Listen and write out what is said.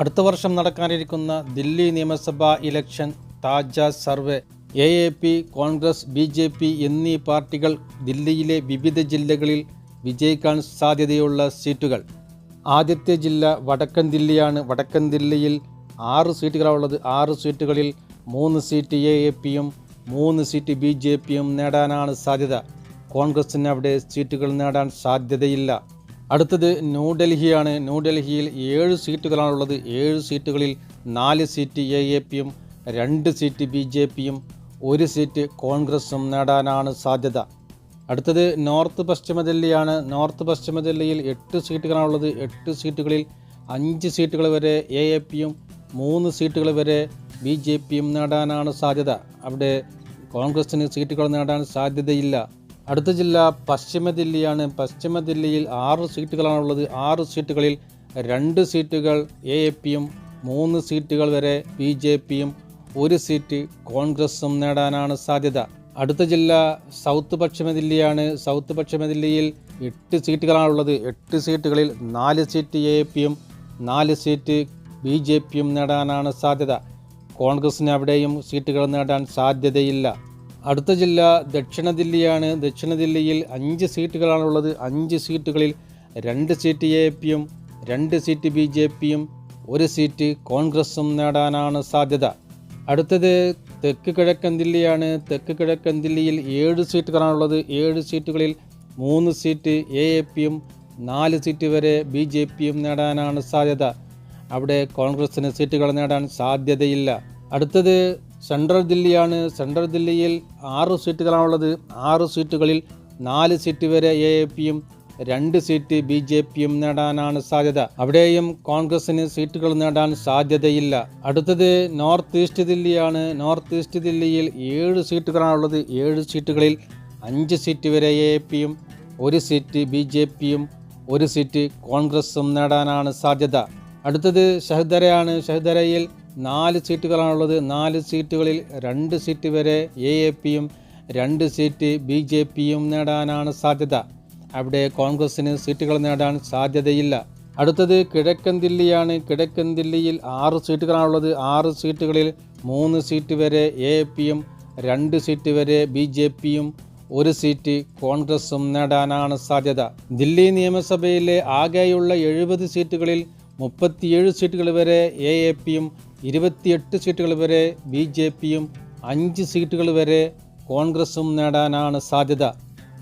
അടുത്ത വർഷം നടക്കാനിരിക്കുന്ന ദില്ലി നിയമസഭാ election Thaja survey A A P Congress B J P എന്നീ പാർട്ടികൾ ദില്ലിയിലെ വിവിധ ജില്ലകളിൽ വിജയിക്കാൻ സാധ്യതയുള്ള സീറ്റുകൾ. ആദ്യത്തെ ജില്ല വടക്കൻ ദില്ലിയാണ്. വടക്കൻ ദില്ലിയിൽ ആറ് സീറ്റുകളാണുള്ളത്. ആറ് സീറ്റുകളിൽ മൂന്ന് സീറ്റ് എ എ പിയും മൂന്ന് സീറ്റ് ബി ജെ പിയും നേടാനാണ് സാധ്യത. കോൺഗ്രസിന് അവിടെ സീറ്റുകൾ നേടാൻ സാധ്യതയില്ല. അടുത്തത് ന്യൂഡൽഹിയാണ് ന്യൂഡൽഹിയിൽ ഏഴ് സീറ്റുകളാണുള്ളത്. ഏഴ് സീറ്റുകളിൽ നാല് സീറ്റ് എ എ പിയും രണ്ട് സീറ്റ് ബി ജെ പിയും ഒരു സീറ്റ് കോൺഗ്രസും നേടാനാണ് സാധ്യത. അടുത്തത് നോർത്ത് പശ്ചിമ ദില്ലിയാണ് നോർത്ത് പശ്ചിമ ദില്ലിയിൽ എട്ട് സീറ്റുകളാണുള്ളത്. എട്ട് സീറ്റുകളിൽ അഞ്ച് സീറ്റുകൾ വരെ എ എ പിയും മൂന്ന് സീറ്റുകൾ വരെ ബി ജെ പിയും നേടാനാണ് സാധ്യത. അവിടെ കോൺഗ്രസിന് സീറ്റുകൾ നേടാൻ സാധ്യതയില്ല. അടുത്ത ജില്ല പശ്ചിമ ദില്ലിയാണ്. പശ്ചിമ ദില്ലിയിൽ ആറ് സീറ്റുകളാണുള്ളത്. ആറ് സീറ്റുകളിൽ രണ്ട് സീറ്റുകൾ എ എ പിയും മൂന്ന് സീറ്റുകൾ വരെ ബി ജെ പിയും ഒരു സീറ്റ് കോൺഗ്രസും നേടാനാണ് സാധ്യത. അടുത്ത ജില്ല സൗത്ത് പശ്ചിമ ദില്ലിയാണ്. സൗത്ത് പശ്ചിമ ദില്ലിയിൽ എട്ട് സീറ്റുകളാണുള്ളത്. എട്ട് സീറ്റുകളിൽ നാല് സീറ്റ് എ പിയും നാല് സീറ്റ് ബി ജെ പിയും നേടാനാണ് സാധ്യത. കോൺഗ്രസിന് അവിടെയും സീറ്റുകൾ നേടാൻ സാധ്യതയില്ല. അടുത്ത ജില്ല ദക്ഷിണ ദില്ലിയാണ്. ദക്ഷിണ ദില്ലിയിൽ അഞ്ച് സീറ്റുകളാണുള്ളത്. അഞ്ച് സീറ്റുകളിൽ രണ്ട് സീറ്റ് എ പിയും രണ്ട് സീറ്റ് ബി ജെ പിയും ഒരു സീറ്റ് കോൺഗ്രസും നേടാനാണ് സാധ്യത. അടുത്തത് തെക്ക് കിഴക്കൻ ദില്ലിയാണ്. തെക്ക് കിഴക്കൻ ദില്ലിയിൽ ഏഴ് സീറ്റുകളാണുള്ളത്. ഏഴ് സീറ്റുകളിൽ മൂന്ന് സീറ്റ് എ എ പിയും നാല് സീറ്റ് വരെ ബി ജെ പിയും നേടാനാണ് സാധ്യത. അവിടെ കോൺഗ്രസിന് സീറ്റുകൾ നേടാൻ സാധ്യതയില്ല. അടുത്തത് സെൻട്രൽ ദില്ലിയാണ്. സെൻട്രൽ ദില്ലിയിൽ ആറ് സീറ്റുകളാണുള്ളത്. ആറ് സീറ്റുകളിൽ നാല് സീറ്റ് വരെ എ എ പിയും രണ്ട് സീറ്റ് ബി ജെ പിയും നേടാനാണ് സാധ്യത. അവിടെയും കോൺഗ്രസിന് സീറ്റുകൾ നേടാൻ സാധ്യതയില്ല. അടുത്തത് നോർത്ത് ഈസ്റ്റ് ദില്ലിയാണ്. നോർത്ത് ഈസ്റ്റ് ദില്ലിയിൽ ഏഴ് സീറ്റുകളാണുള്ളത്. ഏഴ് സീറ്റുകളിൽ അഞ്ച് സീറ്റ് വരെ എ പിയും ഒരു സീറ്റ് ബി ജെ പിയും ഒരു സീറ്റ് കോൺഗ്രസും നേടാനാണ് സാധ്യത. അടുത്തത് ഷഹ്ദരയാണ്. ഷഹദരയിൽ നാല് സീറ്റുകളാണുള്ളത്. നാല് സീറ്റുകളിൽ രണ്ട് സീറ്റ് വരെ എ എ പിയും രണ്ട് സീറ്റ് ബി ജെ പിയും നേടാനാണ് സാധ്യത. അവിടെ കോൺഗ്രസിന് സീറ്റുകൾ നേടാൻ സാധ്യതയില്ല. അടുത്തത് കിഴക്കൻ ദില്ലിയാണ്. കിഴക്കൻ ദില്ലിയിൽ ആറ് സീറ്റുകളാണുള്ളത്. ആറ് സീറ്റുകളിൽ മൂന്ന് സീറ്റ് വരെ എ പിയും രണ്ട് സീറ്റ് വരെ ബി ജെ പിയും ഒരു സീറ്റ് കോൺഗ്രസും നേടാനാണ് സാധ്യത. ദില്ലി നിയമസഭയിലെ ആകെയുള്ള എഴുപത് സീറ്റുകളിൽ മുപ്പത്തിയേഴ് സീറ്റുകൾ വരെ എ എ പിയും ഇരുപത്തിയെട്ട് സീറ്റുകൾ വരെ ബി ജെ പിയും അഞ്ച് സീറ്റുകൾ വരെ കോൺഗ്രസും നേടാനാണ് സാധ്യത.